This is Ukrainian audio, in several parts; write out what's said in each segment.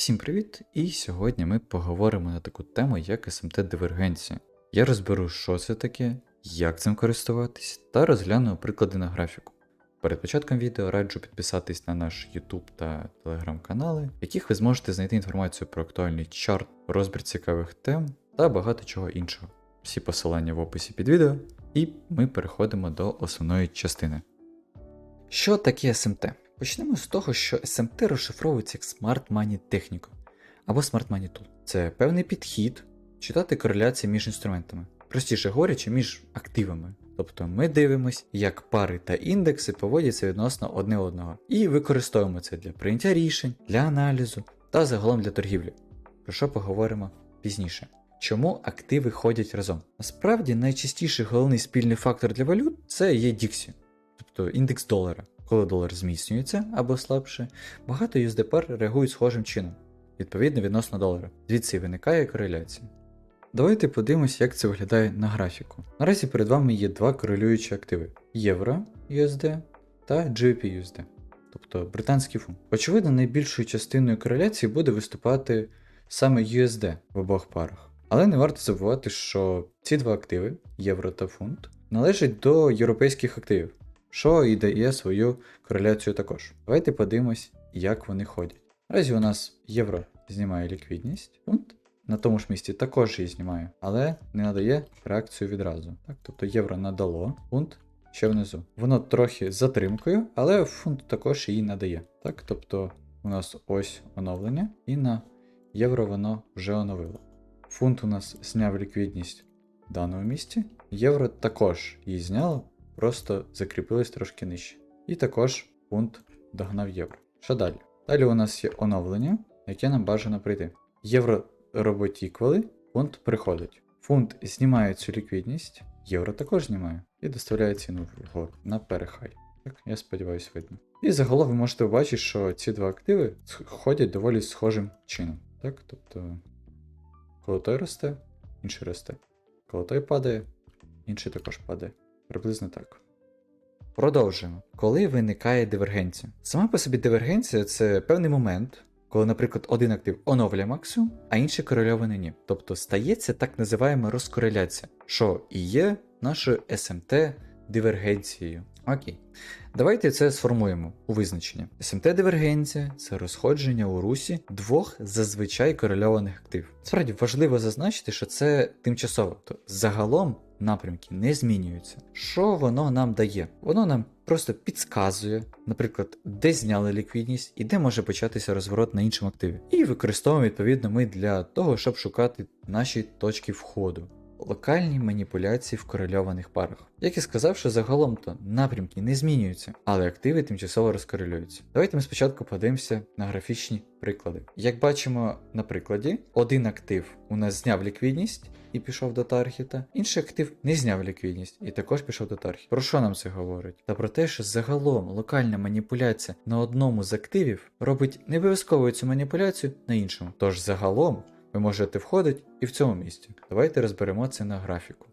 Всім привіт! І сьогодні ми поговоримо на таку тему, як SMT-дивергенція. Я розберу, що це таке, як цим користуватись, та розгляну приклади на графіку. Перед початком відео раджу підписатись на наш YouTube та Telegram канали, в яких ви зможете знайти інформацію про актуальний чарт, розбір цікавих тем та багато чого іншого. Всі посилання в описі під відео, і ми переходимо до основної частини. Що таке SMT? Почнемо з того, що SMT розшифровується як Smart Money Technical або Smart Money Tool. Це певний підхід читати кореляції між інструментами, простіше говорячи, між активами. Тобто ми дивимося, як пари та індекси поводяться відносно одне одного, і використовуємо це для прийняття рішень, для аналізу та загалом для торгівлі. Про що поговоримо пізніше. Чому активи ходять разом? Насправді найчастіший головний спільний фактор для валют це є Dixie, тобто індекс долара. Коли долар зміцнюється або слабше, багато USD пар реагують схожим чином, відповідно відносно долара. Звідси виникає кореляція. Давайте подивимось, як це виглядає на графіку. Наразі перед вами є два корелюючі активи: Євро USD та GBP USD, тобто британський фунт. Очевидно, найбільшою частиною кореляції буде виступати саме USD в обох парах. Але не варто забувати, що ці два активи, євро та фунт, належать до європейських активів що і дає свою кореляцію також. Давайте подивимось, як вони ходять. Наразі у нас євро знімає ліквідність, фунт на тому ж місці також її знімає, але не надає реакцію відразу. Так? Тобто євро надало, фунт ще внизу. Воно трохи з затримкою, але фунт також її надає. Так? Тобто у нас ось оновлення, і на євро воно вже оновило. Фунт у нас зняв ліквідність в даному місці, євро також її зняло, просто закріпились трошки нижче. І також фунт догнав євро. Що далі? Далі у нас є оновлення, яке нам бажано прийти. Євро робить іквали, фунт приходить. Фунт знімає цю ліквідність, євро також знімає і доставляє ціну вгору на перехай. Так, я сподіваюся, видно. І загалом ви можете побачити, що ці два активи ходять доволі схожим чином. Так? Тобто, коли той росте, інший росте. Коли той падає, інший також падає. Приблизно так. Продовжуємо. Коли виникає дивергенція? Сама по собі дивергенція це певний момент, коли, наприклад, один актив оновлює максимум, а інший корельований ні. Тобто стається так називаємо розкореляція, що і є нашою SMT дивергенцією. Окей. Давайте це сформуємо у визначення. СМТ-дивергенція це розходження у русі двох зазвичай корельованих активів. Справді важливо зазначити, що це тимчасово, то загалом напрямки не змінюються. Що воно нам дає? Воно нам просто підказує, наприклад, де зняли ліквідність і де може початися розворот на іншому активі. І використовуємо відповідно ми для того, щоб шукати наші точки входу. Локальні маніпуляції в корельованих парах. Як і сказав, що загалом то напрямки не змінюються, але активи тимчасово розкорелюються. Давайте ми спочатку подивимося на графічні приклади. Як бачимо на прикладі, один актив у нас зняв ліквідність і пішов до таргета, інший актив не зняв ліквідність і також пішов до таргета. Про що нам це говорить? Та про те, що загалом локальна маніпуляція на одному з активів робить не обов'язково цю маніпуляцію на іншому. Тож загалом ви можете входити і в цьому місці. Давайте розберемо це на графіку.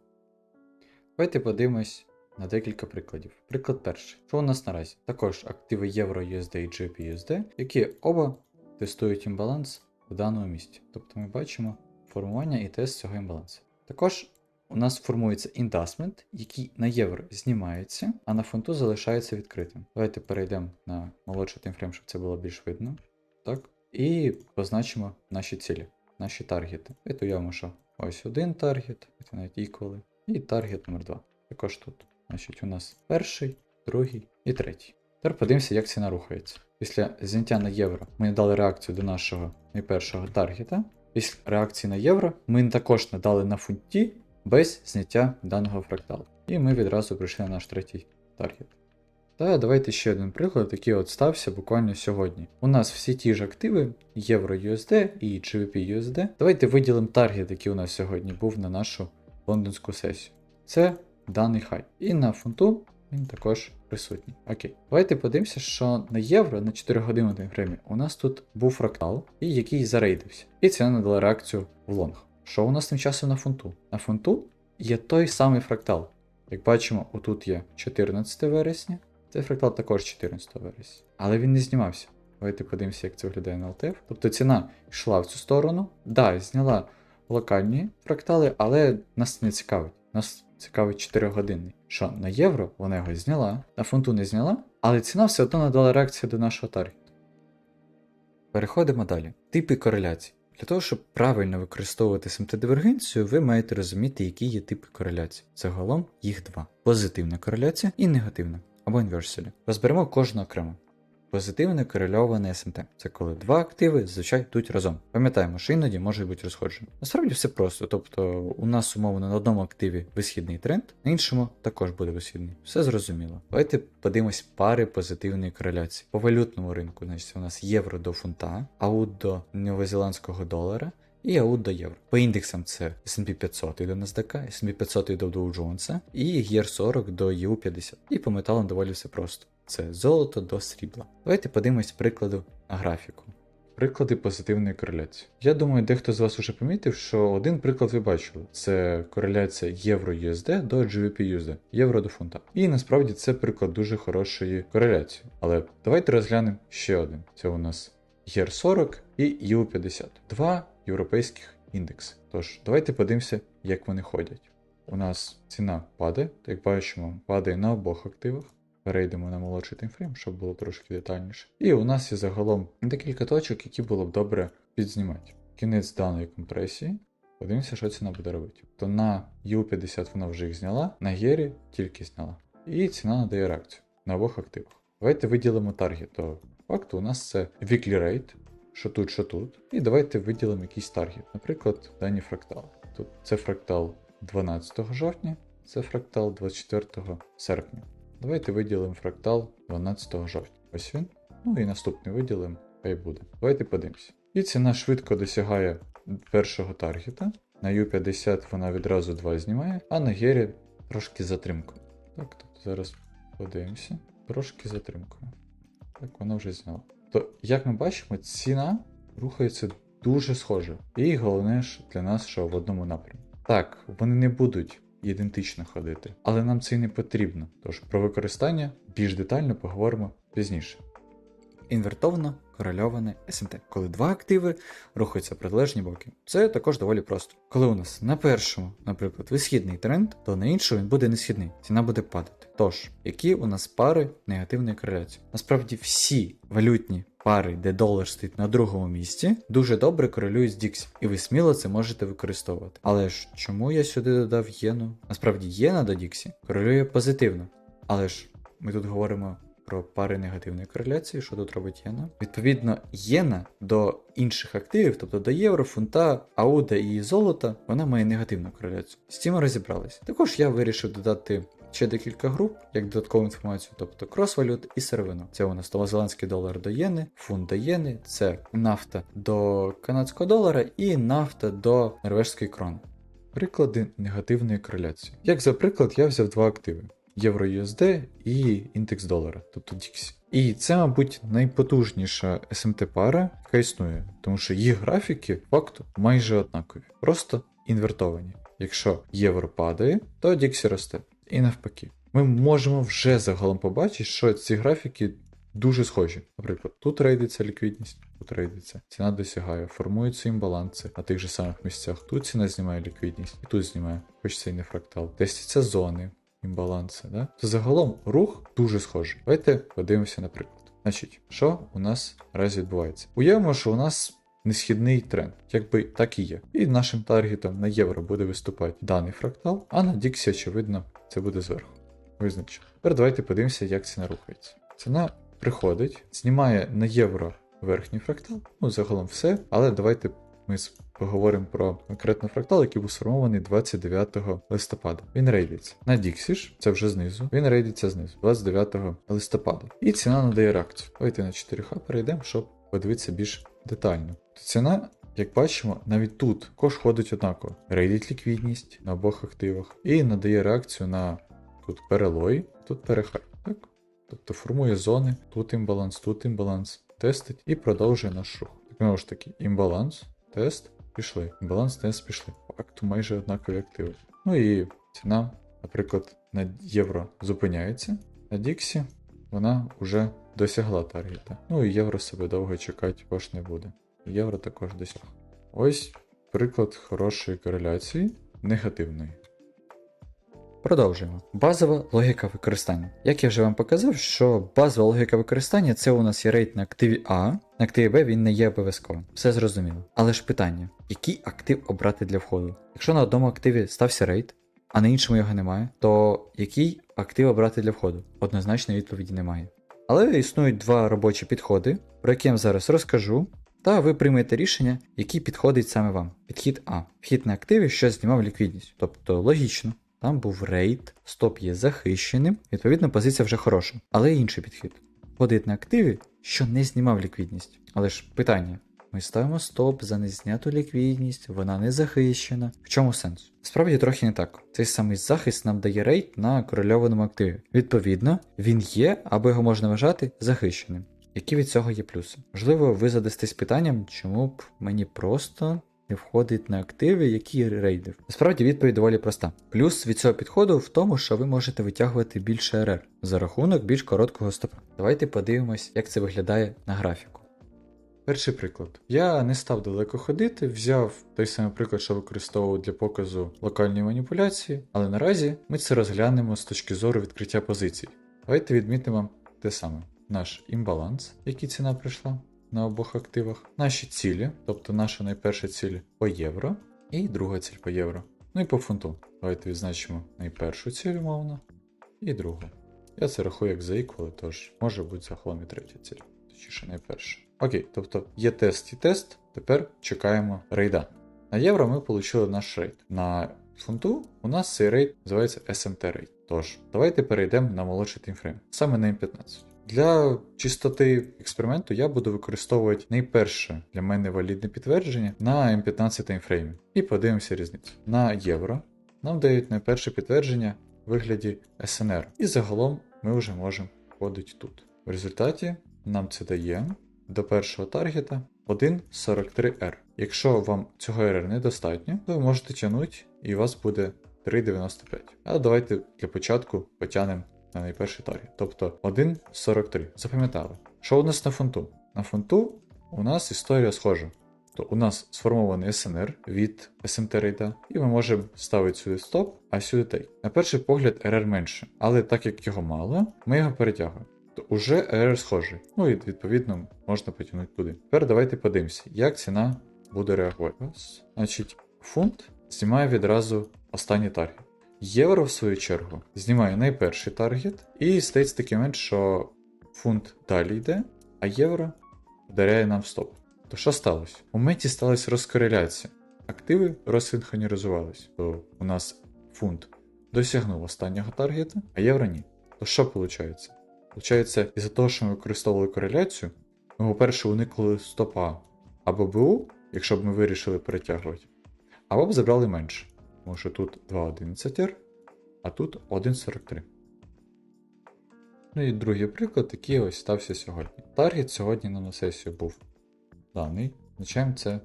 Давайте подивимось на декілька прикладів. Приклад перший. Що у нас наразі? Також активи Євро USD і GBP USD, які оба тестують імбаланс в даному місці. Тобто ми бачимо формування і тест цього імбалансу. Також у нас формується індасмент, який на євро знімається, а на фунту залишається відкритим. Давайте перейдемо на молодший таймфрейм, щоб це було більш видно. Так. І позначимо наші цілі наші таргети. Це уявимо, що ось один таргет, це навіть іколи, і таргет номер 2 Також тут. Значить, у нас перший, другий і третій. Тепер подивимося, як ціна рухається. Після зняття на євро ми надали реакцію до нашого найпершого таргета. Після реакції на євро ми також надали на фунті без зняття даного фракталу. І ми відразу прийшли на наш третій таргет. Та давайте ще один приклад, який от стався буквально сьогодні. У нас всі ті ж активи, Євро USD і GBP USD. Давайте виділимо таргет, який у нас сьогодні був на нашу лондонську сесію. Це даний хай. І на фунту він також присутній. Окей. Давайте подивимося, що на євро на 4 години таймфреймі у нас тут був фрактал, і який зарейдився. І це надала реакцію в лонг. Що у нас тим часом на фунту? На фунту є той самий фрактал. Як бачимо, отут є 14 вересня. Цей фрактал також 14 вересня. Але він не знімався. Давайте подивимося, як це виглядає на LTF. Тобто ціна йшла в цю сторону. Да, зняла локальні фрактали, але нас не цікавить. Нас цікавить 4 годинний. Що на євро вона його зняла, на фунту не зняла, але ціна все одно надала реакцію до нашого таргету. Переходимо далі. Типи кореляцій. Для того, щоб правильно використовувати СМТ-дивергенцію, ви маєте розуміти, які є типи кореляцій. Загалом їх два: позитивна кореляція і негативна або інверсія. Розберемо кожну окремо. Позитивне корельоване СМТ це коли два активи зазвичай йдуть разом. Пам'ятаємо, що іноді може бути розходження. Насправді все просто. Тобто, у нас умовно на одному активі висхідний тренд, на іншому також буде висхідний. Все зрозуміло. Давайте подивимось пари позитивної кореляції. По валютному ринку, значить, у нас євро до фунта, аут до новозеландського долара. І аут до євро. По індексам це S&P 500 йде до NASDAQ, S&P 500 до Dow Jones і GR 40 до EU50. І по металам доволі все просто. Це золото до срібла. Давайте подивимось прикладу на графіку. Приклади позитивної кореляції. Я думаю, дехто з вас уже помітив, що один приклад ви бачили: це кореляція євро-USD до GBP-USD, євро до фунта. І насправді це приклад дуже хорошої кореляції. Але давайте розглянемо ще один. Це у нас GR 40 і EU50. Два європейських індекси. Тож, давайте подивимося, як вони ходять. У нас ціна падає, як бачимо, падає на обох активах. Перейдемо на молодший таймфрейм, щоб було трошки детальніше. І у нас є загалом декілька точок, які було б добре підзнімати. Кінець даної компресії. Подивимося, що ціна буде робити. То на U50 вона вже їх зняла, на Гері тільки зняла. І ціна надає реакцію на обох активах. Давайте виділимо таргет. То факту у нас це weekly rate, що тут, що тут. І давайте виділимо якийсь таргет. Наприклад, дані фрактали. Тут це фрактал 12 жовтня, це фрактал 24 серпня. Давайте виділимо фрактал 12 жовтня. Ось він. Ну і наступний виділимо, хай буде. Давайте подивимося. І ціна швидко досягає першого таргета. На U50 вона відразу 2 знімає, а на Гері трошки з затримкою. Так, тобто зараз подивимося. Трошки затримкою. Так, вона вже зняла. То, як ми бачимо, ціна рухається дуже схоже. І головне ж для нас, що в одному напрямку. Так, вони не будуть ідентично ходити, але нам це і не потрібно. Тож про використання більш детально поговоримо пізніше. Інвертовано корельоване СМТ, коли два активи рухаються в протилежні боки. Це також доволі просто. Коли у нас на першому, наприклад, висхідний тренд, то на іншому він буде несхідний, ціна буде падати. Тож, які у нас пари негативної кореляції? Насправді всі валютні пари, де долар стоїть на другому місці, дуже добре корелюють з Діксі, і ви сміло це можете використовувати. Але ж чому я сюди додав єну? Насправді єна до Діксі корелює позитивно. Але ж ми тут говоримо про пари негативної кореляції, що тут робить єна. Відповідно, єна до інших активів, тобто до євро, фунта, ауда і золота, вона має негативну кореляцію. З цим ми розібралися. Також я вирішив додати. Ще декілька груп, як додаткову інформацію, тобто крос-валют і сировину. Це у нас новозеландський долар до єни, фунт до єни, це нафта до канадського долара і нафта до норвежської крони. Приклади негативної кореляції. Як за приклад, я взяв два активи: Євро-USD і індекс долара, тобто DXY. І це, мабуть, найпотужніша SMT-пара, яка існує, тому що їх графіки факту майже однакові, просто інвертовані. Якщо євро падає, то DXY росте. І навпаки, ми можемо вже загалом побачити, що ці графіки дуже схожі. Наприклад, тут рейдиться ліквідність, тут рейдиться, ціна досягає, формуються імбаланси на тих же самих місцях. Тут ціна знімає ліквідність, і тут знімає, хоч це і не фрактал. Тестяться зони, імбаланси. Да? То загалом рух дуже схожий. Давайте подивимося, наприклад. Значить, що у нас наразі відбувається? Уявимо, що у нас. Несхідний тренд, якби так і є. І нашим таргетом на євро буде виступати даний фрактал, а на Діксі, очевидно, це буде зверху. Визначено. Тепер давайте подивимося, як ціна рухається. Ціна приходить, знімає на євро верхній фрактал, ну загалом все, але давайте ми поговоримо про конкретно фрактал, який був сформований 29 листопада. Він рейдиться. На Діксі ж, це вже знизу, він рейдиться знизу, 29 листопада. І ціна надає реакцію. Давайте на 4Х перейдемо, щоб подивитися більш детально. Ціна, як бачимо, навіть тут також ходить однаково. Рейдить ліквідність на обох активах і надає реакцію на тут перелой, тут перехай. Так? Тобто формує зони, тут імбаланс, тут імбаланс, тестить і продовжує наш рух. Так, знову ж таки, імбаланс, тест, пішли. Імбаланс, тест, пішли. По факту майже однакові активи. Ну і ціна, наприклад, на євро зупиняється, на Діксі вона вже досягла таргета. Ну і євро себе довго чекати ваш не буде. Євро також досяг. Ось приклад хорошої кореляції негативної. Продовжуємо. Базова логіка використання. Як я вже вам показав, що базова логіка використання це у нас є рейд на активі А, активі Б він не є обов'язковим. Все зрозуміло. Але ж питання: який актив обрати для входу? Якщо на одному активі стався рейд, а на іншому його немає, то який актив обрати для входу? Однозначної відповіді немає. Але існують два робочі підходи, про які я зараз розкажу, та ви приймете рішення, який підходить саме вам. Підхід А. Вхід на активі, що знімав ліквідність. Тобто логічно. Там був рейд, стоп є захищеним, відповідно, позиція вже хороша. Але інший підхід. Входить на активі, що не знімав ліквідність. Але ж питання: ми ставимо стоп за незняту ліквідність, вона не захищена. В чому сенс? Справді трохи не так. Цей самий захист нам дає рейд на корельованому активі. Відповідно, він є, або його можна вважати захищеним. Які від цього є плюси? Можливо, ви задастесь питанням, чому б мені просто не входить на активи, які рейдив. Насправді відповідь доволі проста. Плюс від цього підходу в тому, що ви можете витягувати більше РР за рахунок більш короткого стопа. Давайте подивимось, як це виглядає на графіку. Перший приклад. Я не став далеко ходити, взяв той самий приклад, що використовував для показу локальної маніпуляції, але наразі ми це розглянемо з точки зору відкриття позицій. Давайте відмітимо те саме: наш імбаланс, який ціна прийшла на обох активах, наші цілі, тобто наша найперша ціль по євро, і друга ціль по євро. Ну і по фунту. Давайте відзначимо найпершу ціль, умовно, і другу. Я це рахую як за equal, тож може бути загалом і третя ціль, точніше найперша. Окей, тобто є тест і тест, тепер чекаємо рейда. На євро ми отримали наш рейд. На фунту у нас цей рейд називається SMT рейд. Тож, давайте перейдемо на молодший таймфрейм, саме на М15. Для чистоти експерименту я буду використовувати найперше для мене валідне підтвердження на М15 таймфреймі. І подивимося різницю. На євро нам дають найперше підтвердження в вигляді SNR. І загалом ми вже можемо входити тут. В результаті нам це дає до першого таргета 1.43R. Якщо вам цього RR недостатньо, то ви можете тягнути і у вас буде 3.95. А давайте для початку потягнемо на найперший таргет. Тобто 1.43. Запам'ятали. Що у нас на фунту? На фунту у нас історія схожа. То у нас сформований SNR від SMT рейда, і ми можемо ставити сюди стоп, а сюди тейк. На перший погляд RR менше, але так як його мало, ми його перетягуємо. То уже RR схожий. Ну і відповідно можна потягнути туди. Тепер давайте подивимося, як ціна буде реагувати. Значить, фунт знімає відразу останній таргет. Євро, в свою чергу, знімає найперший таргет, і стається такий момент, що фунт далі йде, а євро вдаряє нам стоп. То що сталося? У моменті сталася розкореляція. Активи розсинхронізувалися. То у нас фунт досягнув останнього таргета, а євро ні. То що виходить? Получається, із-за того, що ми використовували кореляцію, ми, по-перше, уникли стопа або БУ, якщо б ми вирішили перетягувати, або б забрали менше. Тому що тут 2.11R, а тут 1.43. Ну і другий приклад, який ось стався сьогодні. Таргет сьогодні на сесію був даний, значаємо це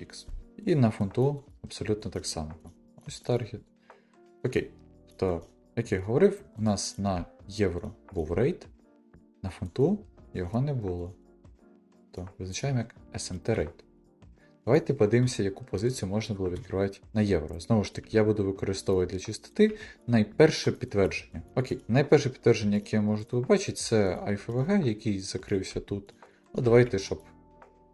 X. І на фунту абсолютно так само. Ось таргет. Окей. Тобто, як я говорив, у нас на євро був рейд, на фунту його не було. То визначаємо як SMT рейд. Давайте подивимося, яку позицію можна було відкривати на євро. Знову ж таки, я буду використовувати для чистоти найперше підтвердження. Окей, найперше підтвердження, яке я можу тут побачити, це IFVG, який закрився тут. Ну, давайте, щоб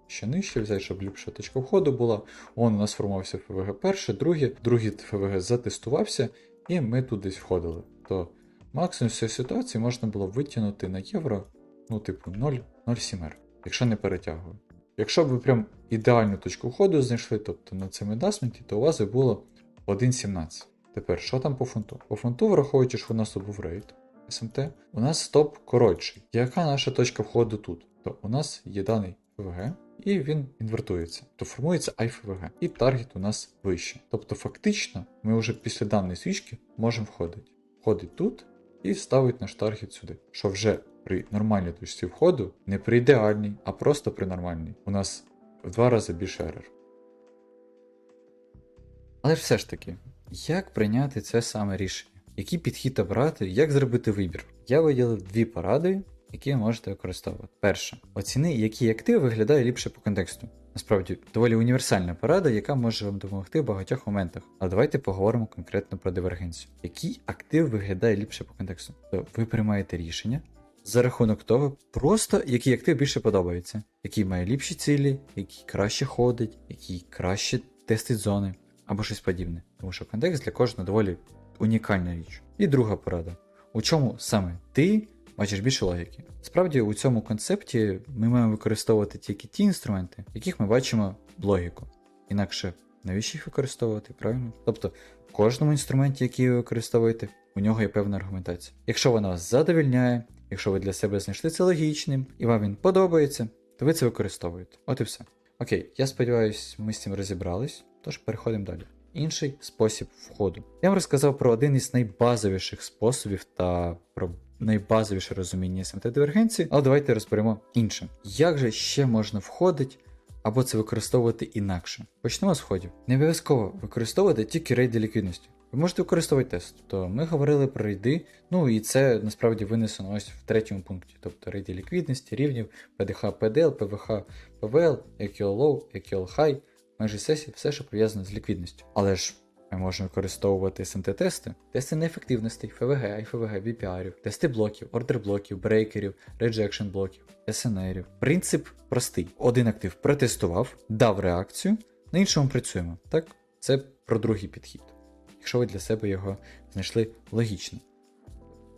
ще нижче взяти, щоб ліпша точка входу була. Он у нас формувався ФВГ перше, друге, другий ФВГ затестувався, і ми тут десь входили. То максимум цієї ситуації можна було витягнути на євро, ну, типу, 0,07R, якщо не перетягую. Якщо б ви прям ідеальну точку входу знайшли, тобто на цьому дасменті, то у вас би було 1.17. Тепер, що там по фунту? По фунту, враховуючи, що у нас тут був рейд СМТ, у нас стоп коротший. Яка наша точка входу тут? То у нас є даний ФВГ, і він інвертується. То формується IFVG. І таргет у нас вище. Тобто, фактично, ми вже після даної свічки можемо входити. Входить тут і ставить наш таргет сюди. Що вже при нормальній точці входу, не при ідеальній, а просто при нормальній. У нас в два рази більше ерор. Але ж все ж таки, як прийняти це саме рішення? який підхід обрати, як зробити вибір. Я виділив дві поради, які ви можете використовувати. Перше, оціни, який актив виглядає ліпше по контексту. Насправді доволі універсальна порада, яка може вам допомогти в багатьох моментах. Але давайте поговоримо конкретно про дивергенцію. Який актив виглядає ліпше по контексту? То ви приймаєте рішення за рахунок того, просто який актив більше подобається, який має ліпші цілі, який краще ходить, який краще тестить зони або щось подібне. Тому що контекст для кожного доволі унікальна річ. І друга порада: у чому саме ти бачиш більше логіки? Справді, у цьому концепті ми маємо використовувати тільки ті інструменти, в яких ми бачимо логіку. Інакше навіщо їх використовувати, правильно? Тобто, в кожному інструменті, який ви використовуєте, у нього є певна аргументація. Якщо вона вас задовільняє, якщо ви для себе знайшли це логічним і вам він подобається, то ви це використовуєте. От і все. Окей, я сподіваюся, ми з цим розібрались, тож переходимо далі. Інший спосіб входу. Я вам розказав про один із найбазовіших способів та про найбазовіше розуміння СМТ дивергенції, але давайте розберемо інше. Як же ще можна входити або це використовувати інакше? Почнемо з входів. Не обов'язково використовувати тільки рейди ліквідності. Ви можете використовувати тест. То ми говорили про рейди, ну і це насправді винесено ось в третьому пункті, тобто рейди ліквідності, рівнів, PDH, PDL, PVH, PVL, EQL Low, EQL High, майже сесії, все, що пов'язано з ліквідністю. Але ж ми можемо використовувати СМТ-тести, тести неефективностей, ФВГ, IFVG, VPR, тести блоків, ордер блоків, брейкерів, реджекшн блоків, СНРів. Принцип простий: один актив протестував, дав реакцію, на іншому працюємо. Так, це про другий підхід, якщо ви для себе його знайшли логічно.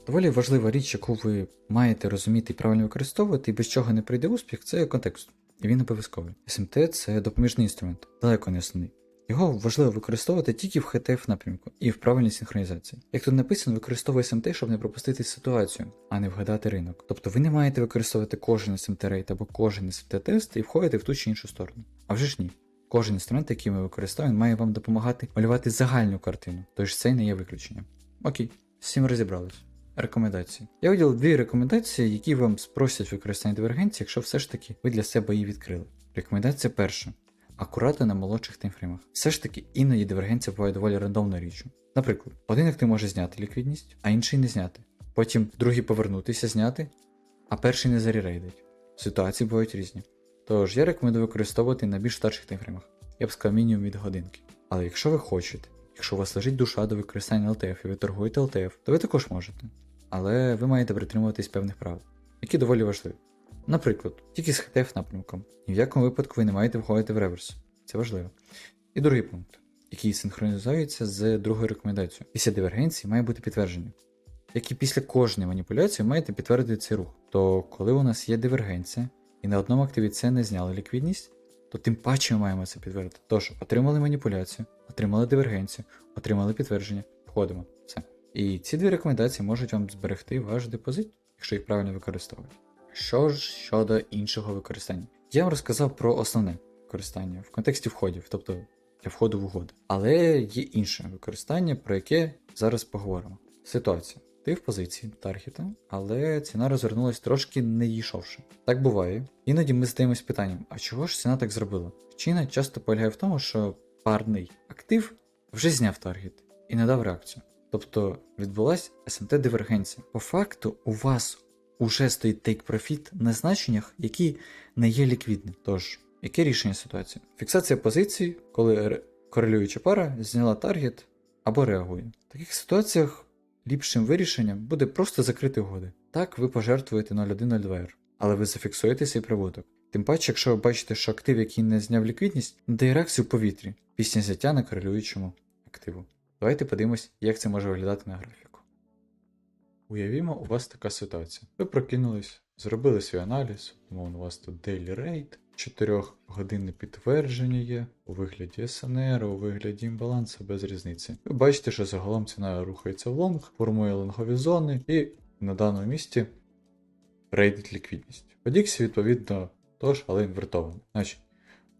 Доволі важлива річ, яку ви маєте розуміти і правильно використовувати, і без чого не прийде успіх, це контекст. І він обов'язковий. СМТ це допоміжний інструмент, далеко не основний. Його важливо використовувати тільки в HTF напрямку і в правильній синхронізації. Як тут написано, використовуй SMT, щоб не пропустити ситуацію, а не вгадати ринок. Тобто ви не маєте використовувати кожен SMT рейт або кожен SMT тест і входити в ту чи іншу сторону. А вже ж ні. Кожен інструмент, який ми використовуємо, має вам допомагати малювати загальну картину, тож це не є виключенням. Окей, з цим розібрались. Рекомендації. Я виділив дві рекомендації, які вам спросять використання дивергенції, якщо все ж таки ви для себе її відкрили. Рекомендація перша. Акуратно на молодших таймфреймах. Все ж таки іноді дивергенція буває доволі рандомною річчю. Наприклад, один актив може зняти ліквідність, а інший не зняти. Потім другий повернутися зняти, а перший не зарірейдить. Ситуації бувають різні. Тож я рекомендую використовувати на більш старших таймфреймах. Я б сказав мінімум від годинки. Але якщо ви хочете, якщо у вас лежить душа до використання LTF і ви торгуєте LTF, то ви також можете. Але ви маєте притримуватись певних правил, які доволі важливі. Наприклад, тільки з HTF напрямком. Ні в якому випадку ви не маєте входити в реверс. Це важливо. І другий пункт, який синхронізується з другою рекомендацією. Після дивергенції має бути підтвердження. Як і після кожної маніпуляції ви маєте підтвердити цей рух. То коли у нас є дивергенція, і на одному активі це не зняли ліквідність, то тим паче ми маємо це підтвердити. Тож, отримали маніпуляцію, отримали дивергенцію, отримали підтвердження, входимо. Все. І ці дві рекомендації можуть вам зберегти ваш депозит, якщо їх правильно використовувати. Що ж щодо іншого використання? Я вам розказав про основне використання в контексті входів, тобто для входу в угоди. Але є інше використання, про яке зараз поговоримо. Ситуація. Ти в позиції таргета, але ціна розвернулась трошки не дійшовши. Так буває. Іноді ми задаємось питанням, а чого ж ціна так зробила? Причина часто полягає в тому, що парний актив вже зняв таргет і не дав реакцію. Тобто відбулася СМТ-дивергенція. По факту, у вас уже стоїть take profit на значеннях, які не є ліквідними. Тож, яке рішення ситуації? Фіксація позицій, коли корелююча пара зняла таргет або реагує. В таких ситуаціях ліпшим вирішенням буде просто закрити угоди. Так ви пожертвуєте 0.1.02R, але ви зафіксуєте свій прибуток. Тим паче, якщо ви бачите, що актив, який не зняв ліквідність, надає реакцію в повітрі після взяття на корелюючому активу. Давайте подивимось, як це може виглядати на графіку. Уявімо, у вас така ситуація. Ви прокинулись, зробили свій аналіз, умовно, у вас тут daily rate, 4 годинне підтвердження є у вигляді СНР, у вигляді імбалансу без різниці. Ви бачите, що загалом ціна рухається в лонг, формує лонгові зони і на даному місці рейдить ліквідність. По Діксі, відповідно, тож, але інвертовано. Значить,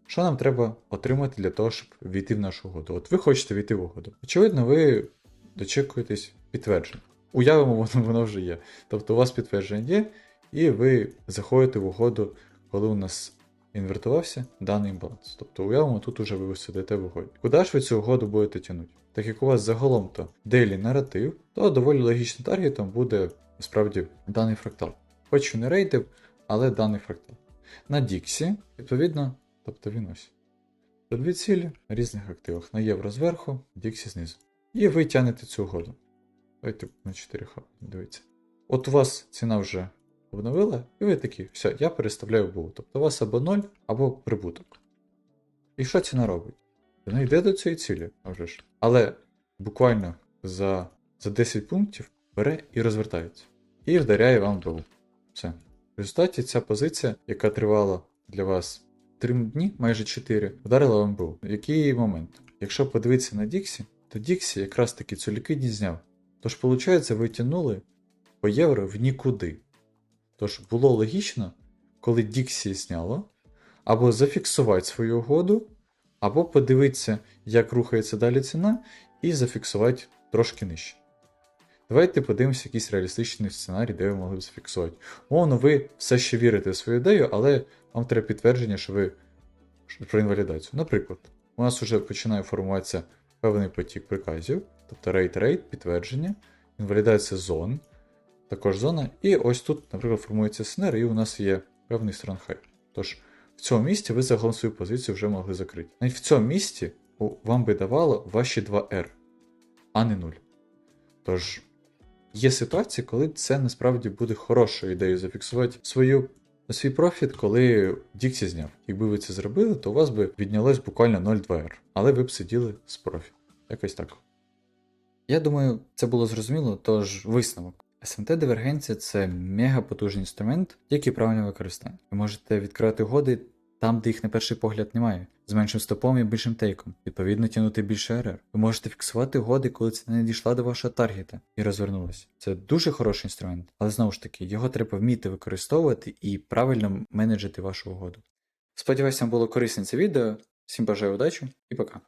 що нам треба отримати для того, щоб війти в нашу угоду? От ви хочете війти в угоду. Очевидно, ви дочекуєтесь підтвердження. Уявимо, воно, воно вже є. Тобто у вас підтвердження є, і ви заходите в угоду, коли у нас інвертувався даний імбаланс. Тобто уявимо, тут уже ви сидите в угоді. Куди ж ви цю угоду будете тягнути? так як у вас загалом то дейлі наратив, то доволі логічним таргетом буде насправді даний фрактал. Хоч не рейдив, але даний фрактал. На Діксі, відповідно, тобто він ось. Тут дві цілі на різних активах. На євро зверху, Діксі знизу. І ви тягнете цю угоду. Давайте на 4 х дивіться. От у вас ціна вже обновила, і ви такі, все, я переставляю в. Тобто у вас або 0, або прибуток. І що ціна робить? Вона йде до цієї цілі, вже ж. Але буквально за, за 10 пунктів бере і розвертається. І вдаряє вам БУ. Все. В результаті ця позиція, яка тривала для вас 3 дні, майже 4, вдарила вам БУ. Який момент? Якщо подивитися на Діксі, то Діксі якраз таки цю ліквідність зняв. Тож, виходить, ви тягнули по євро в нікуди. Тож було логічно, коли Діксі зняло, або зафіксувати свою угоду, або подивитися, як рухається далі ціна, і зафіксувати трошки нижче. Давайте подивимося якийсь реалістичний сценарій, де ви могли б зафіксувати. Мовно, ви все ще вірите в свою ідею, але вам треба підтвердження, що ви про інвалідацію. Наприклад, у нас вже починає формуватися певний потік приказів, тобто рейд-рейд, підтвердження, інвалідація зон, також зона. І ось тут, наприклад, формується СНР, і у нас є певний странхай. Тож в цьому місці ви загалом свою позицію вже могли закрити. Навіть в цьому місці вам би давало ваші 2R, а не 0. Тож є ситуації, коли це насправді буде хорошою ідеєю зафіксувати свою. Свій профіт, коли Діксі зняв. Якби ви це зробили, то у вас би віднялось буквально 0,2R, але ви б сиділи з профіт. Якось так. Я думаю, це було зрозуміло, тож висновок. SMT дивергенція це мега потужний інструмент, тільки правильне використання. Ви можете відкривати угоди там, де їх на перший погляд немає, з меншим стопом і більшим тейком, відповідно тягнути більше РР. Ви можете фіксувати угоди, коли ціна не дійшла до вашого таргета і розвернулася. Це дуже хороший інструмент, але знову ж таки, його треба вміти використовувати і правильно менеджити вашу угоду. Сподіваюся, вам було корисне це відео. Всім бажаю удачі і пока.